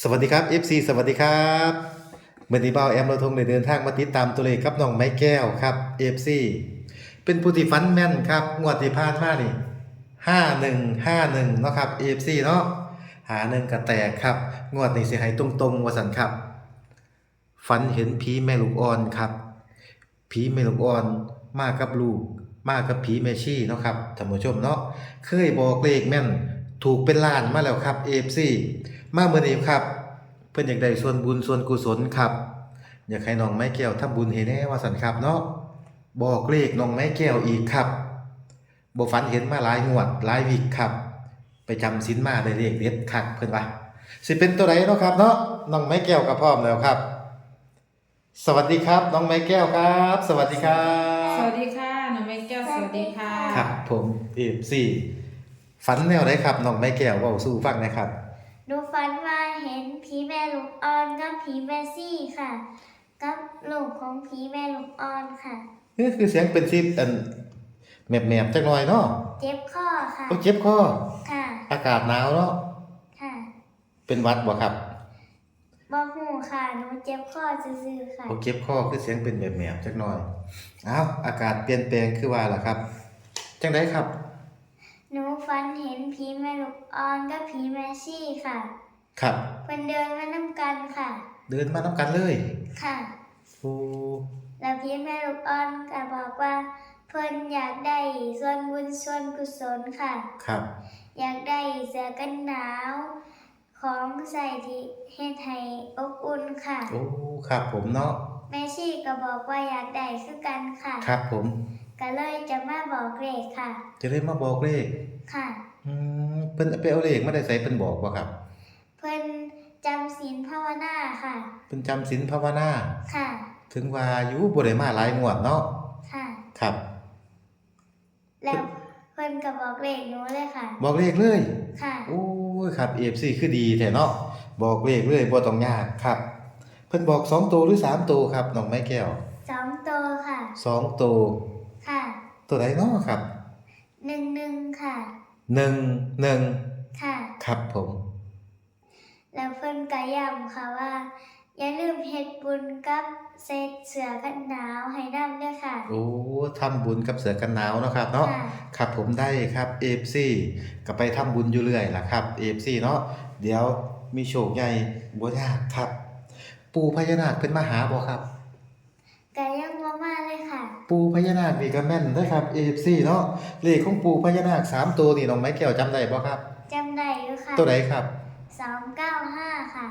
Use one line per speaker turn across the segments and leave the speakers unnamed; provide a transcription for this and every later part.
สวัสดีครับ FC สวัสดีครับเมื่อนี้เบาแอมเราทงได้เดินทางมาติดตามตัวเลขครับน้องไม้แก้วครับ FC เป็นผู้ที่ฟันแม่นครับงวดที่ผ่านมานี่5151เนาะครับ FC เนาะหาหนึ่งกระแตกครับงวดนี้เสิให้ตรงๆวสันครับฝันเห็นผีแม่ลูกอ่อนครับผีแม่ลูกอ่อนมากับลูก มากับผีแม่ชีเนาะครับท่านผู้ชมเนาะเคยบอกเลขแม่นถูกเป็นล้านมาแล้วครับ FC มาเมื่อนี้ครับ เพิ่นอยากได้ส่วนบุญส่วนกุศลครับ อยากให้น้องไม้แก้วทำบุญให้แน่ว่าสันครับเนาะบอกเลขน้องไม้แก้วอีกครับบ่ฝันเห็นมาหลายงวดหลายวิกครับ ไปจำศีลมาได้เลขเด็ดคักเพิ่นว่าสิเป็นตัวใดเนาะครับเนาะน้องไม้แก้วก็พร้อมแล้วครับ สวัสดีครับ น้องไม้แก้วครับ สวัสดีครั
ส
บ
วัสดีค่ะน้องเมแก้วสวัสดีค่ะ
ครับผมเอฟซีฝันแนวไหนครับน้องไม้แก้วเว้าสู้ฟังหนะครับ
หนูฝันว่าเห็นผีแม่ลูกอ่อนกับผีแม่ซี่ค่ะ กับลูกของผีแม่ลูกอ่อนค่ะ
นี่คือเสียงเป็นซิปอันแมบๆจักหน่อยเนาะ
เจ็บข้อค่ะ
โอ้เจ็บคอ
ค่ะ
อากาศหนาวเนาะ
ค่ะ
เป็นหวัดบ่ครับ
บอกหูค่ะหนูเจ็บข้อซื่อๆค่ะ
โอ้เจ็บคอคือเสียงเป็นแมบๆจักหน่อยอ้าวอากาศเปลี่ยนแปลงคือว่าล่ะครับจังไดครับ
หนูฝันเห็นผีแม่ลูกอ่อนกับผีแม่ซี่ค่ะ
ครับ
เพิ่นเดินมานํกันค่ะ
เดินมานํกันเลย
ค่ะ
โอ้
แล้วผีแม่ลูกอ่อนก็บอกว่า เพิ่นอยากได้ส่วนบุญส่วนกุศลค่ะ
ครับ
อยากได้เสื้อกันหนาว ของใส่ที่เฮ็ดให้อบอุ่นค่ะ
โอ้ครับผมเนาะ
แม่ชีก็บอกว่าอยากได้คือกันค่ะ
ครับผม
ก็เลยจะมาบอกเลขค่ะ
จะได้มาบอกเลข
ค่ะ
อืมเพิ่นไปเอาเลขมาได้ใส่เพิ่นบอกบ่ครับ
เพิ่นจำศีลภาวนาค่ะ
เพิ่นจำศีลภาวนา
ค่ะ
ถึงว่าอยู่บ่ได้มาหลายงวดเนาะ
ค่ะ
ครับ
แล้วเพิ่นก็บอกเลขหนูเลยค่ะ
บอกเลขเลย
ค่ะ
โอ้ยครับ AFC คือดีแท้เนาะบอกเลขเลยบ่ต้องยากครับ เพิ่นบอก2ตัวหรือ3ตัวครับน้องไม้แก้ว
สองตัวค่ะ
2ตัว
ค่ะ
ตัวใดเนาะครับ
หนึ่งหนึ่งค่ะ
1 1
ค่ะ
ครับผม
แล้วเพิ่นก็ย้ำค่ะว่า อย่าลืมเฮ็ดบุญกับเศษเสื้อกันหนาวให้นำด้วยค่ะ
โอ้ทำบุญกับเสือกันหนาวเนาะครับเนาะ
ค่ะ
ครับผมได้ครับ AFC ก็ไปทำบุญอยู่เรื่อยล่ะครับ AFC เนาะเดี๋ยวมีโชคใหญ่บ่ยากครับ ปู่พญานาคเพิ่นมาหาบ่ครับ
ก็ยังบ่มาเลยค่ะ
ปูพญานาคนี่ก็แม่นเด้อครับ AFC เนาะเลขของปูพญานาคสามตัวนี่น้องไม้แก้วจำได้บ่ครับ
จำได้อยู่ค่ะ
ตัวไหนครับ
สองเก้าห้าค่ะ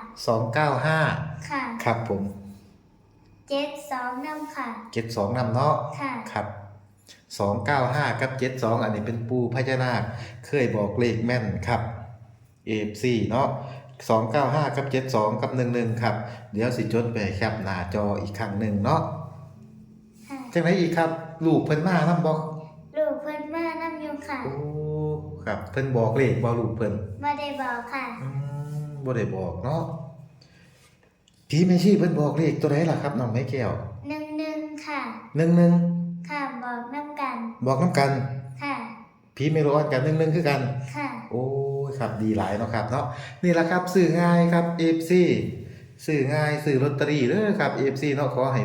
295
ค่ะ
ครับผม
เจ็ดสองนำค่ะ
72นำเนาะ
ค่ะ
ครับ295กับ72อันนี้เป็นปูพญานาคเคยบอกเลขแม่นครับ AFC เนาะ295กับ72กับ11ครับ เดี๋ยวสิจดไปแคปหน้าจออีกครั้งหนึ่งเนาะ
ค่ะ
จังไดอีกครับ ลูกเพิ่นมานำบ่
ลูกเพิ่นมานำอยู่ค่ะ
โอ้ครับ เพิ่นบอกเลขบ่ลูกเพิ่น
มาได้บอกค่ะ
อืมบ่ได้บอกเนาะผีแม่ชีเพิ่นบอกเลขตัวใดล่ะครับน้องไม้แก้ว
หนึ่งหนึ่งค่ะ
11
ค่ะบอกน้ำกัน
บอกนํกัน
ค่ะ
ผีเมโลออนกับ11คือกัน
ค่ะ
โอ้ยครับดีหลายเนาะครับเนาะนี่แหละครับซื้อง่ายครับ FC ซื้อง่ายซื้อลอตเตอรี่เด้อครับ FC เนาะขอให้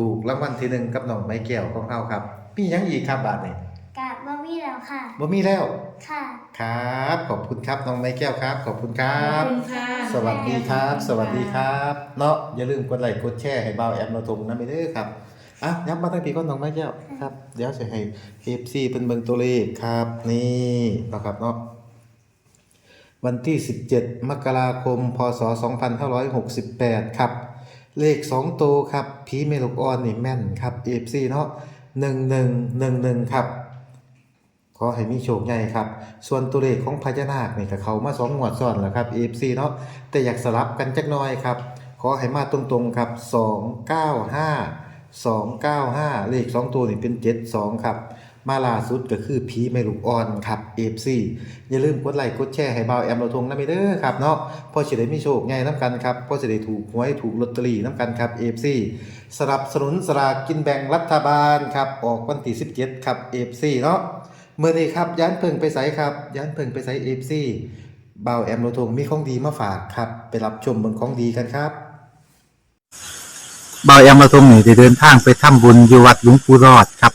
ถูกรางวัลที่หนึ่งกับน้องไม้แก้วของเฮาครับมีหยังอีกครับบาดนี้
กะบ่มีแล้วค่ะ
บ่มีแล้ว
ค่ะ
ครับ ขอบคุณครับน้องไม้แก้วครับ ขอบคุณครั
ขอบบคุณค่ะ
สวัสดีครับสวัสดีครับ เนาะอย่าลืมกดไลค์กดแชร์ให้บ่าวแอมเราทงนะไม่เด้อครับอะยับมาตั้งปีก่อนน้องไม้แก้วครับ เดี๋ยวจะให้ FC เป็นเบิ่งตัวเลขครับ นี่เนาะครับเนาะวันที่ 17 มกราคม พศ 2568 ครับ เลข2ตัวครับผีเมลกออนนี่แม่นครับ FC เนาะ1111ครับ ขอให้มีโชคใหญ่ครับ ส่วนตัวเลขของพญานาคนี่ก็เขามาสองงวดซ้อนแล้วครับ AFC เนาะแต่อยากสลับกันจักน่อยครับ ขอให้มาตรงๆครับ295 295เลข2ตัวนี่เป็น72ครับ มาล่าสุดก็คือผีแม่ลูกอ่อนครับ AFC อย่าลืมกดไลค์กดแชร์ให้เบาแอมเราทงนะมิเด้อครับเนาะพอสิได้มีโชคใหญ่น้ำกันครับพอสิได้ถูกหวยถูกลอตเตอรี่น้ำกันครับ AFC สนับสนุนสลากกินแบ่งรัฐบาลครับออกวันที่17ครับ AFC เนาะเมื่อนี้ครับย้านเพิ่งไปใส่ครับย้านเพิ่งไปใส่เอฟซี
เบาแอมโลทงมีของดีมาฝากครับ ไปรับชมเมืองของดีกันครับ
เบาแอมมาทงนี่ได้เดินทางไปทำบุญอยู่วัดหลวงปู่รอดครับ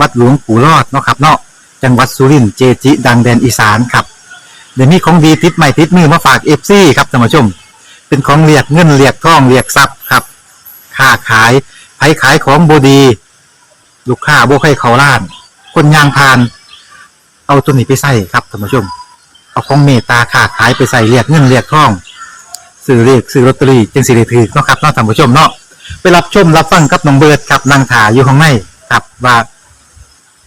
วัดหลวงปู่รอดเนาะครับเนาะจังหวัดสุรินทร์เจจิดังแดนอีสานครับเดี๋ยวนี้ของดีติดใหม่ติดมือมาฝากเอฟซีครับท่านผู้ชม เป็นของเรียกเงินเรียกทองเรียกทรัพย์ครับค้าขายไผขายของบดี ลูกค้าบ่ให้เขาล้าน คนยางพาน เอาตัวนี้ไปใส่ครับท่านผู้ชม เอาของเมตตาค้าขายไปใส่เรียกเงินเรียกทองซื้อเรียกซื้อลอตเตอรี่จึงสิได้ถือเนาะครับเนาะท่านผู้ชมเนาะไปรับชมรับฟังกับน้องเบิร์ดครับนางถาอยู่ข้างในครับว่า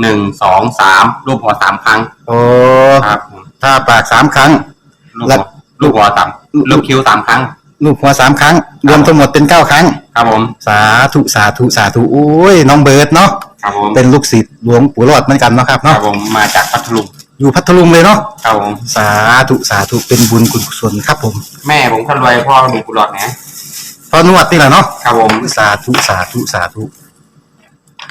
หนึ่งสองสามรูปหัวสามครั้ง
โอ้
ครับผม
ถ้าปากสามครั้ง
ลูก
แล้
หั
ว
วลูกหัวสามลูกคิ้วสามครั้ง
ลูกหัวสามครั้ง รวมทั้งหมดเป็นเก้าครั้ง
ครับผม
สาธุสาธุสาธุโอ้ยน้องเบิร์ดเนาะ
ครับผม
เป็นลูกศิษย์หลวงปู่รอดเหมือนกันเนาะครับ
ครั
เนาะ
บผมมาจากพัทลุง
อยู่พัทลุงเลยเนาะ
ครับผม
สาธุสาธุเป็นบุญกุศลครับผม
แม่ผมคนรวยพ่อมีกุหลาบนะ
พอนวดนี่แหละเนาะ
ครับผม
สาธุสาธุสาธุ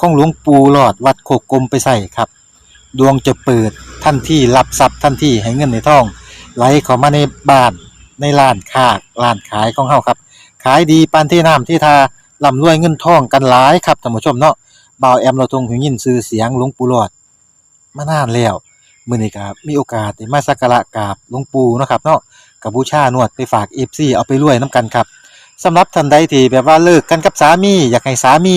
ของหลวงปู่หลอดวัดโคกกลมไปใส่ครับ ดวงจะเปิดทันที่รับทรัพย์ทันที่ให้เงินในท้อง ไหลเข้ามาในบ้านในร้านค้าร้านขายของเฮาครับ ขายดีปานที่น้ำที่ทาร่ำรวยเงินทองกันหลายครับท่านผู้ชมเนาะบ่าวแอมเราทงหูยินชื่อเสียงหลวงปู่หลอดมานานแล้วมื้อนี้ก็มีโอกาสได้มาสักการะกราบหลวงปู่เนาะครับเนาะกับบูชานวดไปฝาก FC เอาไปรวยนํกันครับสำหรับท่านใดที่แบบว่าเลิกกันกับสามี อยากให้สามี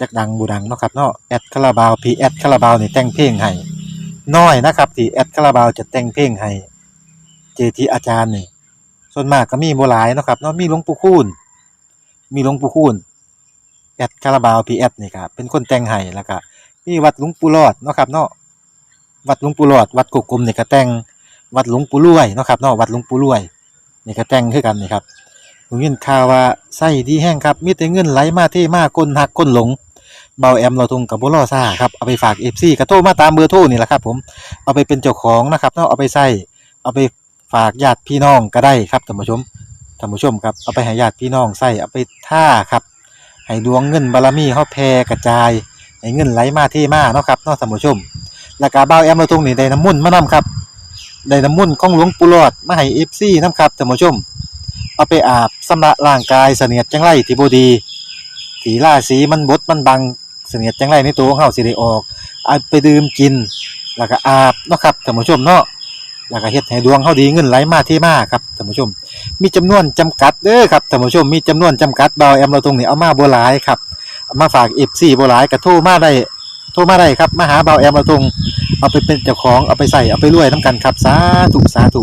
จักดังบูดังเนาะครับเนาะแอดคาราบาวพีแอดคาราบาวนี่แต่งเพลงให้น้อยนะครับที่แอดคาราบาวจะแต่งเพลงให้เจทีอาจารย์นี่ส่วนมากก็มีโบ่หลายเนาะครับเนาะมีหลวงปู่คูณมีหลวงปู่คูณแอดคาราบาวพีแอดนี่ครับเป็นคนแต่งให้แล้วก็มีวัดหลวงปู่รอดเนาะครับเนาะวัดหลวงปู่รอด วัดกุกกลมนี่ก็แต่งวัดหลวงปู่รวยเนาะครับเนาะวัดหลวงปู่รวยนี่ก็แต่งคือกันนี่ครับ ผมยินข่าวว่าไส้ดีแห้งครับ มีแต่เงินไหลมาเทมาคนหักคนหลง เบาแอมเราทงกับบุรอซ่าครับ เอาไปฝากเอฟซีกระโทรมาตามเบอร์โทรนี่แหละครับ ผม เอาไปเป็นเจ้าของนะครับเนาะเอาไปใส่เอาไปฝากญาติพี่น้องก็ได้ครับท่านผู้ชมท่านผู้ชมครับเอาไปให้ญาติพี่น้องใส่เอาไปท่าครับ ให้ดวงเงินบารมีเฮาแผ่กระจายให้เงินไหลมาเทมาเนาะครับเนาะท่านผู้ชมแล้วก็เบาแอมเราทงนี่ได้น้ำมุ่นมานํครับได้น้ำมุ่นของหลวงปู่หลอดมาให้เอฟซีนํครับท่านผู้ชม เอาไปอาบสำระร่างกายเสนียดจังไรที่บ่ดีถีล่าสีมันบดมันบังเสนียดจังไรในตัวของเฮาสิได้ออกเอาไปดื่มกิน แล้วก็อาบเนาะครับท่านผู้ชมเนาะแล้วก็เฮ็ดให้ดวงเฮาดีเงินไหลมาเทมาครับท่านผู้ชม มีจำนวนจำกัดเด้อครับท่านผู้ชมมีจำนวนจำกัดเบาแอมเราตรงนี้เอามาบ่หลายครับมาฝาก FC บ่หลายก็โทรมาได้โทรมาได้ครับมาหาเบาแอมเราตรงเอาไปเป็นเจ้าของเอาไปใส่เอาไปรวยนํกันครับสาธุสาธุ